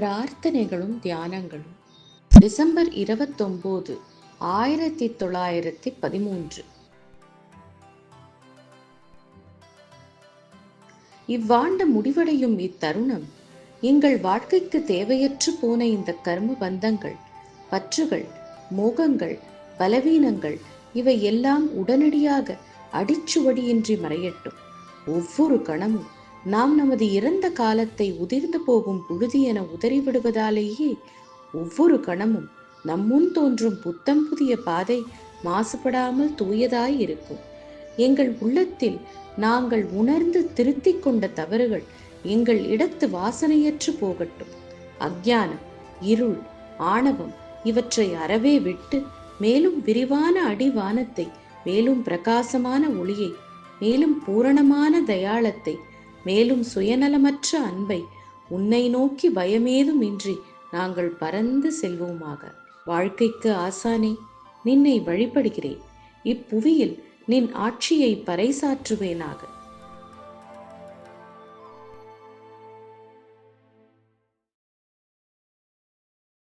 பிரார்த்தனைகளும் தியானங்களும். December இருபத்தொம்போது ஆயிரத்தி தொள்ளாயிரத்தி பதிமூன்று இவ்வாண்டு முடிவடையும் இத்தருணம் எங்கள் வாழ்க்கைக்கு தேவையற்று போன இந்த கர்ம பந்தங்கள் பற்றுகள் மோகங்கள் பலவீனங்கள் இவை எல்லாம் உடனடியாக அடிச்சுவடியின்றி மறையட்டும். ஒவ்வொரு கணமும் நாம் நமது இறந்த காலத்தை உதிர்ந்து போகும் புழுதி என உதறிவிடுவதாலேயே ஒவ்வொரு கணமும் நம்முன் தோன்றும் புத்தம் புதிய பாதை மாசுபடாமல் தூயதாய் இருக்கும். எங்கள் உள்ளத்தில் நாங்கள் உணர்ந்து திருத்திக் கொண்ட தவறுகள் எங்கள் இடத்து வாசனையற்று போகட்டும். அஞ்ஞானம் இருள் ஆணவம் இவற்றை அறவே விட்டு மேலும் விரிவான அடிவானத்தை மேலும் பிரகாசமான ஒளியை மேலும் பூரணமான தயாளத்தை மேலும் சுயநலமற்ற அன்பை உன்னை நோக்கி பயமேதும் இன்றி நாங்கள் பறந்து செல்வோமாக. வாழ்க்கைக்கு ஆசானே நின்னை வழிபடுகிறேன். இப்புவியில் நின் ஆட்சியை பறைசாற்றுவேனாக.